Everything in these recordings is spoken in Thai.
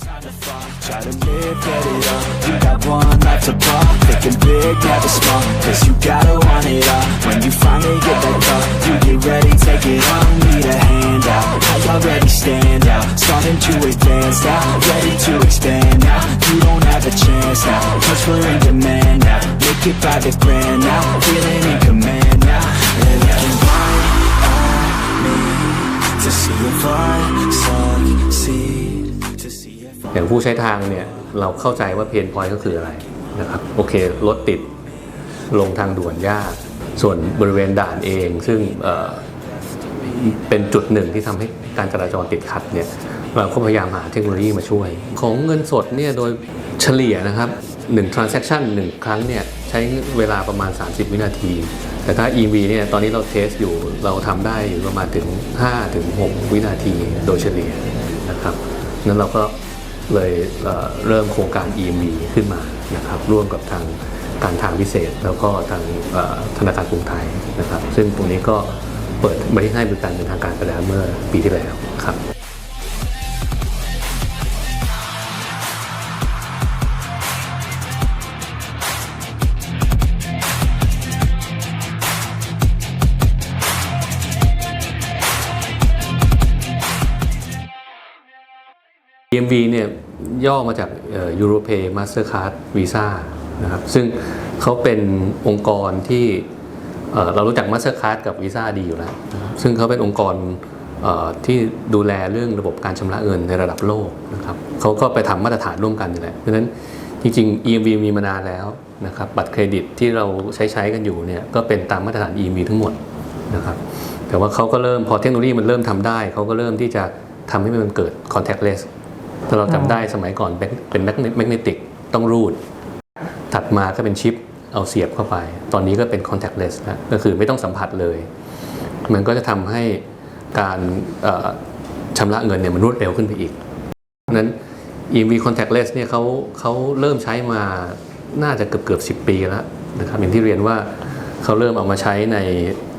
Time to try to live, get it up. You got one life to ball, thinking big, never small. Cause you gotta want it all. When you finally get that call, you get ready, take it on. Need a hand out, I already stand out. Starting to advance now, ready to expand now. You don't have a chance now, cause we're in demand now. Make it by the grand now, feeling in command now. They're looking right at me to see if I succeed. อย่างผู้ใช้ทางเนี่ยเราเข้าใจว่าเพนพอยต์ก็คืออะไรนะครับโอเครถติดลงทางด่วนยาก ส่วนบริเวณด่านเอง ซึ่งเเป็นจุดหนึ่งที่ทำให้การจราจรติดขัดเนี่ยเราก็พยายามหาเทคโนโลยีมาช่วย ของเงินสดเนี่ยโดยเฉลี่ยนะครับ1 transaction 1 ครั้งเนี่ยใช้เวลาประมาณ 30 วินาที แต่ถ้า EV เนี่ยตอนนี้เราเทสอยู่เราทำได้อยู่ประมาณถึง5ถึง6วินาทีโดยเฉลี่ยนะครับนั้นเราก็ เลยเเริ่มโครงการ EME ขึ้นมานะครับร่วมกับทางการทางพิเศษ แล้วก็ทางธนาคารกรุงไทยนะครับ ซึ่งตรงนี้ก็เปิดบริให้บริการเป็นทางการไปแล้วเมื่อปีที่แล้วครับ EMV เนี่ยย่อมาจาก Europay Mastercard Visa นะครับซึ่งเขาเป็นองค์กรที่เรารู้จัก Mastercard กับ Visa ดีอยู่แล้ว ซึ่งเขาเป็นองค์กรที่ดูแลเรื่องระบบการชำระเงินในระดับโลกนะครับเขาก็ไปทำมาตรฐานร่วมกันอยู่แล้วเพราะฉะนั้นจริงๆ EMV มีมานานแล้วนะครับบัตรเครดิตที่เราใช้ใช้กันอยู่เนี่ยก็เป็นตามมาตรฐาน EMV ทั้งหมดนะครับแต่ว่าเขาก็เริ่มพอเทคโนโลยีมันเริ่มทำได้เขาก็เริ่มที่จะทำให้มันเกิด contactless ถ้าเราจำได้สมัยก่อนเป็นเป็นแมกเนติกต้องรูด ถัดมาก็เป็นชิปเอาเสียบเข้าไป ตอนนี้ก็เป็น contactless แล้วก็คือไม่ต้องสัมผัสเลย มันก็จะทำให้การเอ่อชำระเงินเนี่ยมันรวดเร็วขึ้นไปอีกเพราะฉะนั้น EMV contactless เนี่ยเขาเขาเริ่มใช้มาน่าจะเกือบเกือบสิปีแล้วนะครับอย่างที่เรียนว่าเขาเริ่มเอามาใช้ใน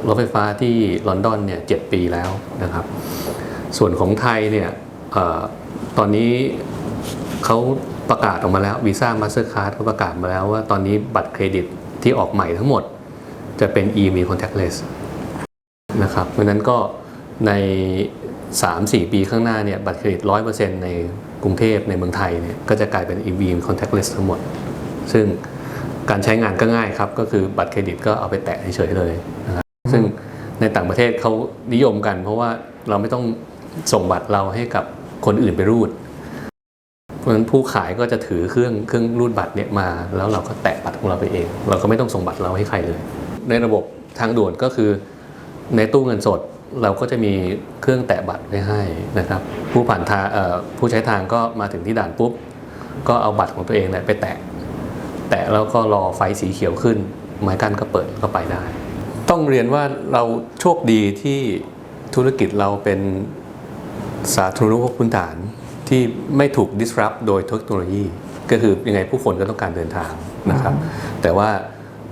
รถไฟฟ้าที่ลอนดอนเนี่ยเปีแล้วนะครับ ส่วนของไทยเนี่ยเออ ตอนนี้เขาประกาศออกมาแล้ววีซ่ามาสเตอร์คาร์ดเขาประกาศมาแล้วว่าตอนนี้บัตรเครดิตที่ออกใหม่ทั้งหมด จะเป็น e-m contactless นะครับ เพราะนั้นก็ใน 3-4 ปีข้างหน้าเนี่ยบัตรเครดิต 100%ในกรุงเทพในเมืองไทยเนี่ยก็จะกลายเป็น e m contactless ทั้งหมด ซึ่งการใช้งานก็ง่ายครับ ก็คือบัตรเครดิตก็เอาไปแตะเฉยๆเลยนะครับซึ่งในต่างประเทศเขานิยมกัน เพราะว่าเราไม่ต้องส่งบัตรเราให้กับ คนอื่นไปรูด เพราะฉะนั้นผู้ขายก็จะถือเครื่องเครื่องรูดบัตรเนี่ยมา แล้วเราก็แตะบัตรของเราไปเอง เราก็ไม่ต้องส่งบัตรเราให้ใครเลย ในระบบทางด่วนก็คือในตู้เงินสดเราก็จะมีเครื่องแตะบัตรไว้ให้นะครับ ผู้ผ่านทางผู้ใช้ทางก็มาถึงที่ด่านปุ๊บ ก็เอาบัตรของตัวเองเนี่ยไปแตะ แตะแล้วก็รอไฟสีเขียวขึ้นไม้กั้นก็เปิดก็ไปได้ ต้องเรียนว่าเราโชคดีที่ธุรกิจเราเป็น สาธารณูปโภคพื้นฐานที่ไม่ถูก disrupt โดยเทคโนโลยี ก็คือยังไงผู้คนก็ต้องการเดินทางนะครับ แต่ว่า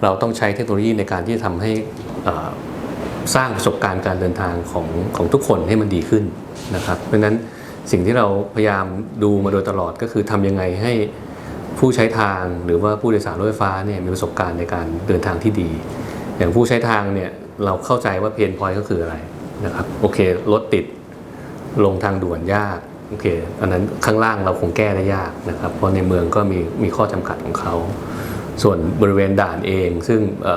เราต้องใช้เทคโนโลยีในการที่จะทำให้เอ่อสร้างประสบการณ์การเดินทางของของทุกคนให้มันดีขึ้นนะครับ เพราะฉะนั้นสิ่งที่เราพยายามดูมาโดยตลอดก็คือทำยังไงให้ผู้ใช้ทางหรือว่าผู้โดยสารรถไฟฟ้าเนี่ยมีประสบการณ์ในการเดินทางที่ดี อย่างผู้ใช้ทางเนี่ยเราเข้าใจว่าเพนพอยต์ก็คืออะไรนะครับโอเครถติด ลงทางด่วนยากโอเคอันนั้นข้างล่างเราคงแก้ได้ยากนะครับเพราะในเมืองก็มีมีข้อจำกัดของเขา ส่วนบริเวณด่านเองซึ่งเ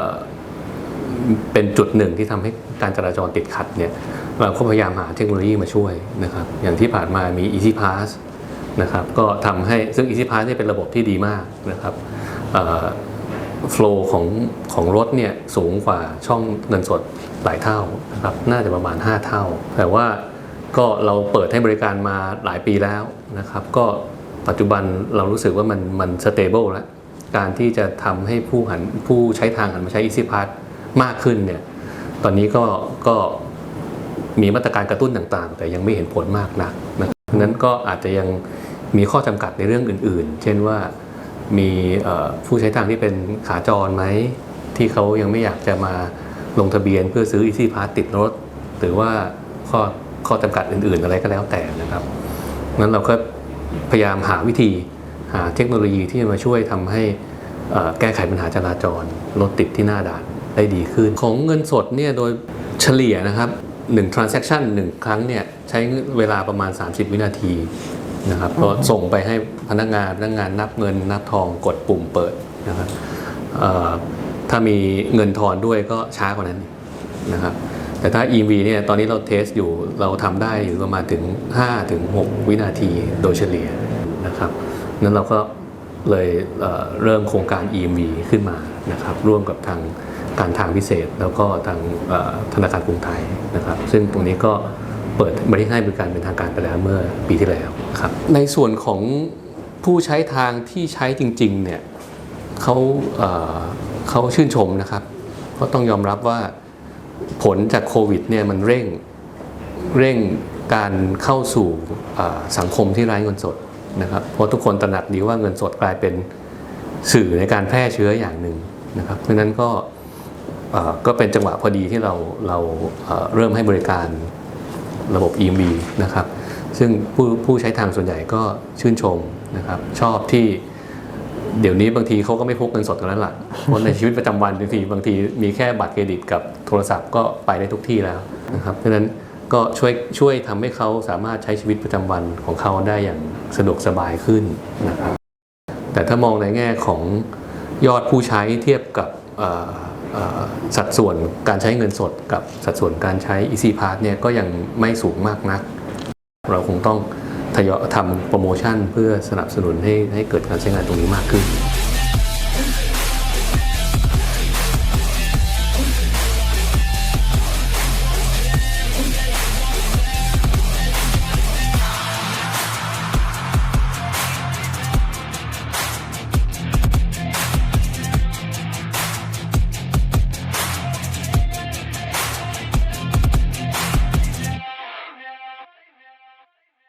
เป็นจุดหนึ่งที่ทำให้การจราจรติดขัดเนี่ยเราก็พยายามหาเทคโนโลยีมาช่วยนะครับอย่างที่ผ่านมามี Easy Pass นะครับก็ทำให้ซึ่ง Easy Pass เนี่ยเป็นระบบที่ดีมากนะครับโฟล์ของของรถเนี่ยสูงกว่าช่องเงินสดหลายเท่านะครับน่าจะประมาณ 5 เท่า แต่ว่า ก็เราเปิดให้บริการมาหลายปีแล้วนะครับ ก็ปัจจุบันเรารู้สึกว่ามันมันสเตเบิลแล้ว การที่จะทำให้ผู้หันผู้ใช้ทางหันมาใช้ Easy Pass มากขึ้นเนี่ย ตอนนี้ก็ก็มีมาตรการกระตุ้นต่างๆ แต่ยังไม่เห็นผลมากนักนะครับเพราะนั้นก็อาจจะยังมีข้อจำกัดในเรื่องอื่น ๆ เช่นว่ามีผู้ใช้ทางที่เป็นขาจรไหม ที่เขายังไม่อยากจะมาลงทะเบียนเพื่อซื้อ Easy Pass ติดรถ หรือว่าข้อ ข้อจำกัดอื่น ๆ อะไรก็แล้วแต่นะครับงั้นเราก็พยายามหาวิธีหาเทคโนโลยีที่จะมาช่วยทำให้แก้ไขปัญหาจราจรรถติดที่หน้าด่านได้ดีขึ้น ของเงินสดเนี่ยโดยเฉลี่ยนะครับ1 transaction 1 ครั้งเนี่ยใช้เวลาประมาณ 30 วินาทีนะครับก็ส่งไปให้พนักงานพนักงานนับเงินนับทองกดปุ่มเปิดนะครับถ้ามีเงินทอนด้วยก็ช้ากว่านั้นนะครับ แต่ถ้า EV เนี่ยตอนนี้เราเทสอยู่เราทำได้อยู่ประมาณถึง 5 ถึง 6 วินาทีโดยเฉลี่ยนะครับนั้นเราก็เลยเเริ่มโครงการ E.V. ขึ้นมานะครับร่วมกับทางการทางพิเศษ แล้วก็ทางธนาคารกรุงไทยนะครับ ซึ่งตรงนี้ก็เปิดบริให้บริการเป็นทางการไปแล้วเมื่อปีที่แล้วครับในส่วนของผู้ใช้ทางที่ใช้จริงๆเนี่ยเขาเเขาชื่นชมนะครับเพราะต้องยอมรับว่า ผลจากโควิดเนี่ยมันเร่งเร่งการเข้าสู่สังคมที่ไร้เงินสดนะครับเพราะทุกคนตระหนักดีว่าเงินสดกลายเป็นสื่อในการแพร่เชื้ออย่างหนึ่งนะครับ เพราะนั้นก็ก็เป็นจังหวะพอดีที่เราเราเเริ่มให้บริการระบบ EMV นะครับ ซึ่งผู้ผู้ใช้ทางส่วนใหญ่ก็ชื่นชมนะครับ ชอบที่ เดี๋ยวนี้บางทีเขาก็ไม่พกเงินสดกันแล้วล่ะเพราะในชีวิตประจำวันบางทีบางทีมีแค่บัตรเครดิตกับโทรศัพท์ก็ไปได้ทุกที่แล้วนะครับเพราะฉะนั้นก็ช่วยช่วยทำให้เขาสามารถใช้ชีวิตประจำวันของเขาได้อย่างสะดวกสบายขึ้นนะครับแต่ถ้ามองในแง่ของยอดผู้ใช้เทียบกับสัดส่วนการใช้เงินสดกับสัดส่วนการใช้ Easy Pass เนี่ยก็ยังไม่สูงมากนัก เราคงต้อง ทยอยทำโปรโมชั่นเพื่อสนับสนุนให้ให้เกิดการใช้งานตรงนี้มากขึ้น